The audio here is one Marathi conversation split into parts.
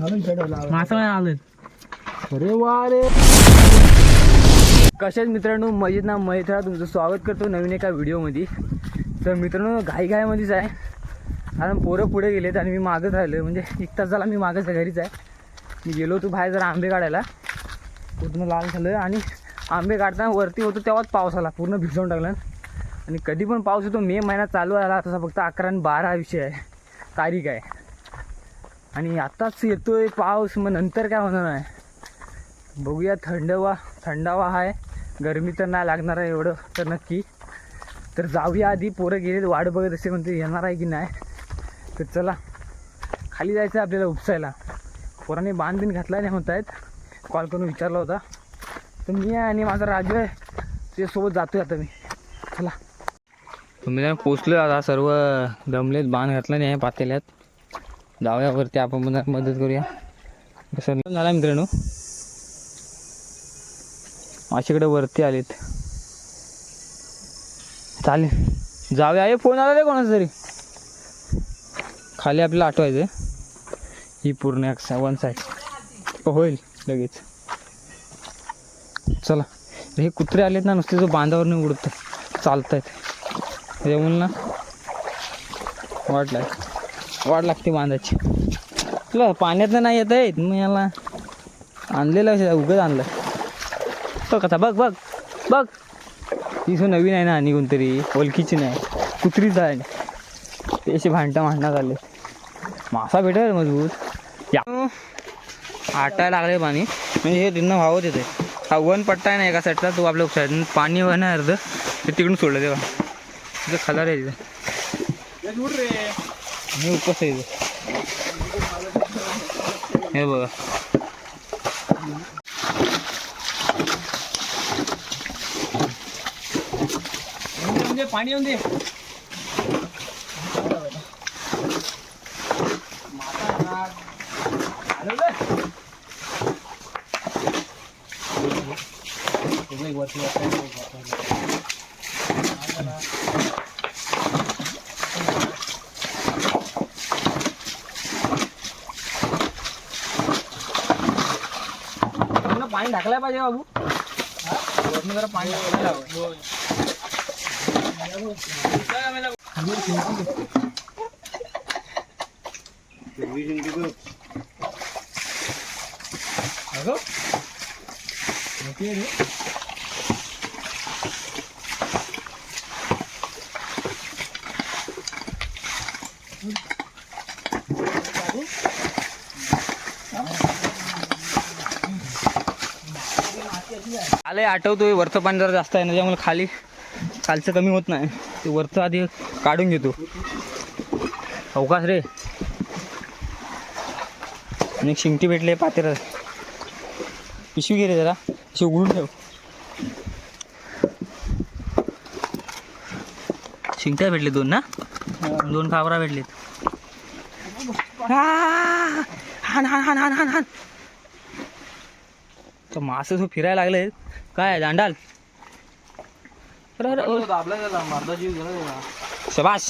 मासा आलं अरे वा रे. कशाच मित्रांनो? मजेत ना? मैत्रा तुमचं स्वागत करतो नवीन एका व्हिडिओमध्ये. तर मित्रांनो घाई घाईमध्येच आहे. कारण पोरं पुढे गेलेत आणि मी मागत राहिलो म्हणजे एक तास झाला मी मागच घरीच आहे. मी गेलो होतो बाहेर जरा आंबे काढायला. पूर्ण लाल झालं आणि आंबे काढताना वरती होतो तेव्हाच पाऊस आला. पूर्ण भिजवून टाकला. आणि कधी पण पाऊस येतो मे महिना चालू आला तसा फक्त अकरा आणि बारा हा विषय आहे. तारीख आहे. आणि आताच येतोय पाऊस मग नंतर काय होणार आहे? बघूया थंडवा थंडावा आहे. गरमी तर नाही लागणार आहे एवढं तर नक्की. तर जाऊया आधी पोरं गेले वाट बघत असे म्हणते येणार आहे की नाही? तर चला खाली जायचं आहे आपल्याला उपसायला. पोराने बांध बिन घातला नाही म्हणत आहेत कॉल करून विचारला होता. तर मी आहे आणि माझा राजू आहे त्याच्यासोबत जातोय आता मी. चला. तुम्ही पोचलो आता सर्व दमलेत बांध घातला नाही आहे पातेल्यात. जाऊया वरती आपण मदत करूया. कसं झाला? मित्रांनो. माझ्याकडे वरती आलेत. चालेल. जाऊया. हे फोन आला रे कोणाचा तरी. खाली आपल्याला आठवायचं ही पूर्ण एक वन साईड. होईल लगेच. चला. हे कुत्रे आलेत ना नुसते जो बांधावर नाही उडत. चालत आहेत त्यामुळे ना. वाटलं वाढ वाट लागते बांधाची तुला पाण्यात नाही येत आहेत मग याला आणलेलं आहे, उगत आणलं. तो कसा बघ बघ बघ. ती सो नवीन आहे ना आणि कोणतरी ओळखीची नाही. कुत्रीच आहे. ते असे भांडता भांडणं झाले. मासा भेटेल मजबूत. या. आटायला लागले पाणी. म्हणजे हे तिथनं वाहत येते हा वन पट्टा आहे ना एका साईडला तो आपल्या साईड पाणी वन अर्ध. ते तिकडून सोडलं तेव्हा तिथं खाल्लं आहे तिथं. मी उपस आहे? हे बघा. पाणी येऊन दे. वरनं पाणी ढाकलाय पाहिजे बाबू वरनं जरा पाणी ढाकलायला हवं अगं मोठी आहे रे. आलंय आठवतोय. वरचं पाणी जरा जास्त आहे ना त्यामुळे खाली खालचं कमी होत नाही. ते वरचं आधी काढून घेतो. अवकाश रे. आणि शिंगटी भेटले पातेर पिशवी गेले रे जरा. अशी उघडून ठेव. शिंगट्या भेटले दोन ना? दोन कावरा भेटलेत. हान हान हान हान हान हान तर मासे तो फिरायला लागले. काय दांडाल? अरे, शबाश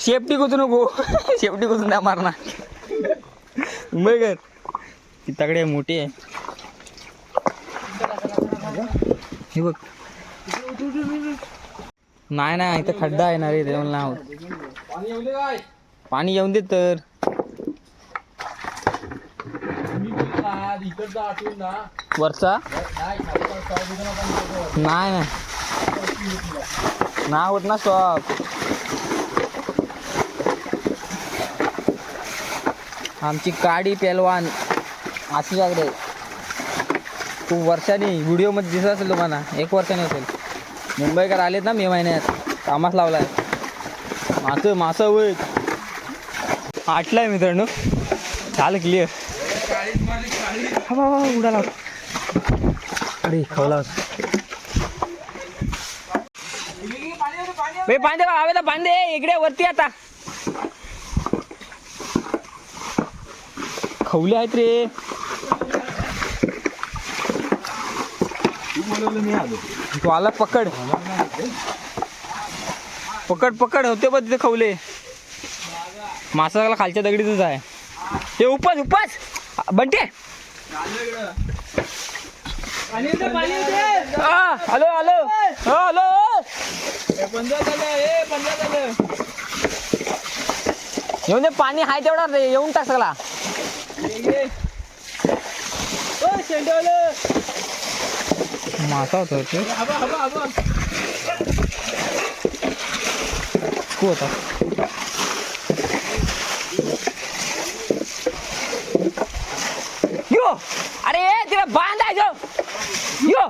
शेपटी कुठून नको? शेपटी कुठून नाही मारणार? मुंबई ती तगडे मोठी आहे. हे बघ. नाही नाही इथं खड्डा आहे ना रे पाणी येऊन दे तर. वरचा? नाही नाही नाही. होत ना स्टॉप आमची काडी पेलवान आशीच्याकडे खूप वर्षांनी व्हिडिओमध्ये दिसत असेल तुम्हाला. एक वर्षाने असेल. मुंबईकर आलेत ना मे महिन्यात. कामास लावलाय. मासं मासं वय आटलाय मित्रांनो. झालं क्लिअर उडाला अरे खवला बे पांदे हवेला पांदे इकडे वरती आता खवले आहेत रे तू आला पकड पकड पकड होते पण तिथे खवले मासा खालच्या दगडीतच आहे हे उपास उपास बंटे हॅलो हॅलो. हॅलो. येऊन पाणी हाय तेवढा रे येऊन टाक सगळा. मासा होता होता. यो अरे तिला बांधायचं यो.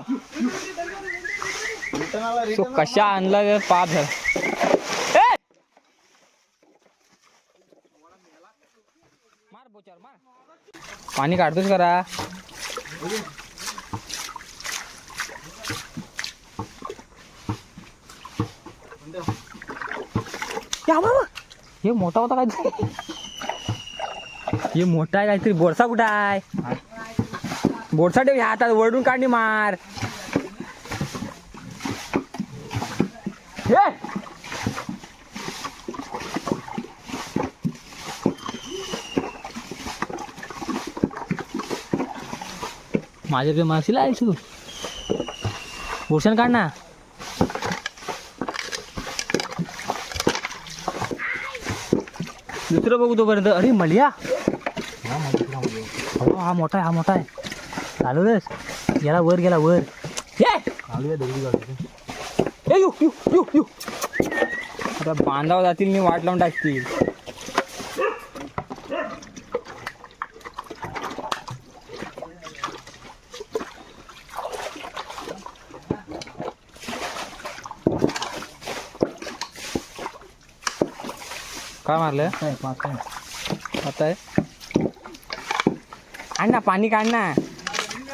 तो कशा आणला पाप झाला ए! मार बोचार मार. पाणी काढतोच करा हे मोठा होता काहीतरी. हे मोठा आहे काहीतरी. बोरसा कुठं आहे? बोटसा ठेव ह्या हातात वरडून काढणी मार. हे! ते मारशील आहे तू? भूषण काढ ना. दुसरं बघू तोपर्यंत. अरे मलिया. हो हा मोठा आहे हा मोठा आहे. चालू रेस गेला वर गेला वर ये ए, यू यू यू यू आता बांधावं जातील मी वाट लावून टाकतील काय मारलं आता आहे काढ ना पाणी काढ ना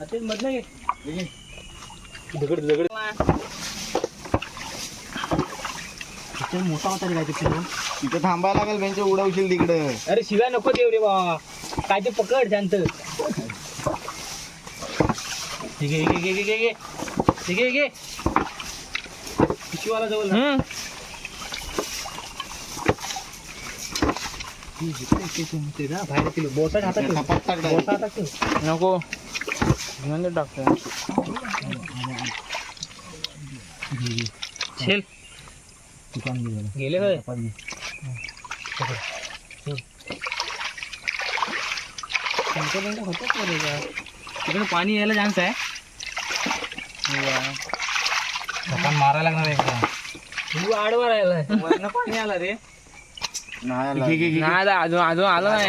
ते दगड दगड. मोठा होता रे काय तिकडे थांबायला लागेल बेंच उडवशील तिकडे. अरे शिव्या नको देऊ रे बा. काय ते पकड शांत. ठीक आहे जवळ बाहेर केलं बोसा बोसा नको. टाकतो छेल गेले होय? तिकडे पाणी यायला चान्स आहे? आपण मारायला लागणार एकदा तू आडवा वरनं पाणी आला रे. नाही अजून अजून आलं नाही.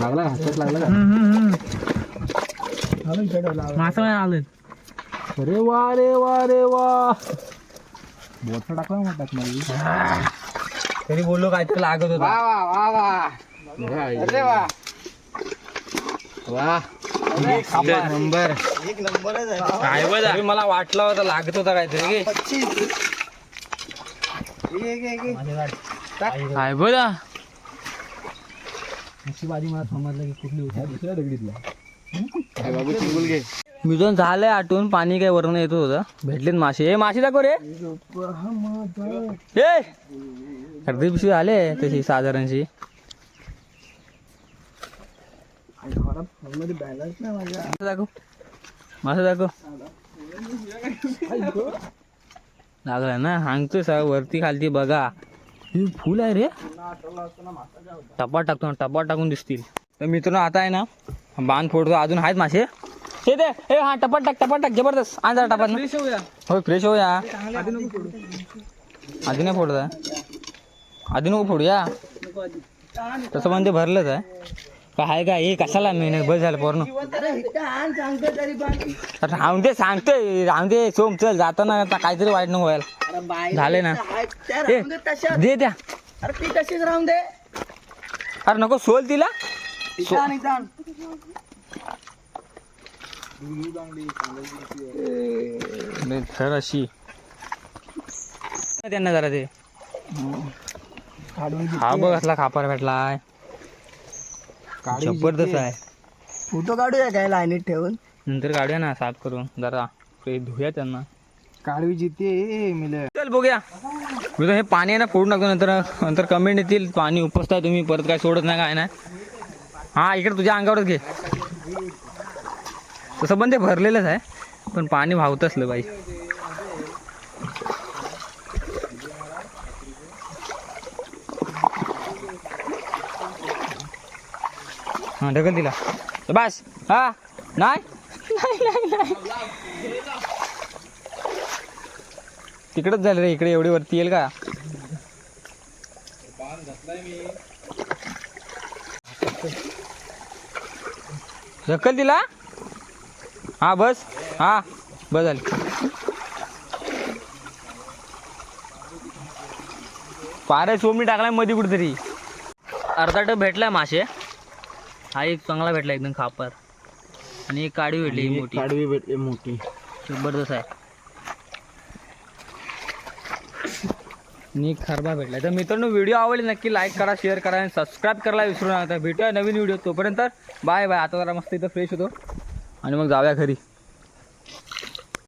लागला? हातात लागला का? मासा आलं अरे वा रे वा रे वा. बोटा टाकला म्हणतात तरी बोललो काय तर लागत होता. वा वा वा वा. अरे वा. वा. एक नंबर. एक नंबरच आहे. काय बघा तरी मला वाटला होता लागत होता काहीतरी. काय बघा अशी बाजी मला समजलं की कुठली होती दुसऱ्या दगडीतला. मिळून झालंय आटून पाणी काय वरून येत होतं. भेटलेत मासे हे मासे दाखव रे. ए! अर्धी पिशवी आले तशी साधारणशी. मासे दाखव. मासे दाखव लागला ना सांगतोय सगळं वरती खालती बघा. हे फुल आहे रे. टपा टाकतो टपा टाकून दिसतील. तर मित्रांनो आता आहे ना बांध फोडतो. अजून आहेत मासे. हे ते हे हा टपाट टाक टपाट टाक जबरदस्त. आण जरा टपाट फ्रेश होऊया. आधी नाही आहे आधी नको फोडूया. तसं पण ते भरलंच आहे. काय का हे कशाला मेहनत बस झालं पोरण राहून दे सांगतोय राहून दे सोम चल जाताना आता काहीतरी वाईट नको व्हायला. झाले ना. ए, दे द्या. अरे ती तशीच राहून दे. अरे नको सोल तिला. नाही, खर अशी. त्यांना जरा ते हा बघ असला खापर भेटलाय. जबरदस्त आहे. फोटो काढूया काय लाईनीत ठेवून? नंतर काढूया ना साफ करून. जरा ते धुया त्यांना. काढवी जिथे मिले. चल बघूया. मी तर हे पाणी आहे ना फोडून टाकतो नंतर नंतर कमेंट येतील. पाणी उपसताय तुम्ही परत काय सोडत नाही काय नाही. हा इकडे तुझ्या अंगावरच घे. तसं पण ते भरलेलंच आहे पण पाणी वाहत असलं बाई. हा ढकल दिला बस. हा? नाही? नाही, नाही, नाही. तिकडच झालं रे इकडे एवढी वरती येईल का? ढकल दिला हा बस. हा बस झाली. पारे सोमी टाकलायमध्ये कुठेतरी. अर्धा टप भेटलाय मासे. हा एक चांगला भेटला एकदम खापर. आणि एक काडी भेटली मोठी. काढवी भेटली मोठी. जबरदस्त आहे. आणि एक खरबा भेटला. तर मित्रांनो व्हिडिओ आवडले नक्की लाईक करा शेअर करा आणि सबस्क्राईब करायला विसरू नका. भेटूया नवीन व्हिडिओ तोपर्यंत. बाय बाय आता जरा मस्त इथं फ्रेश होतो. आणि मग जाऊया घरी.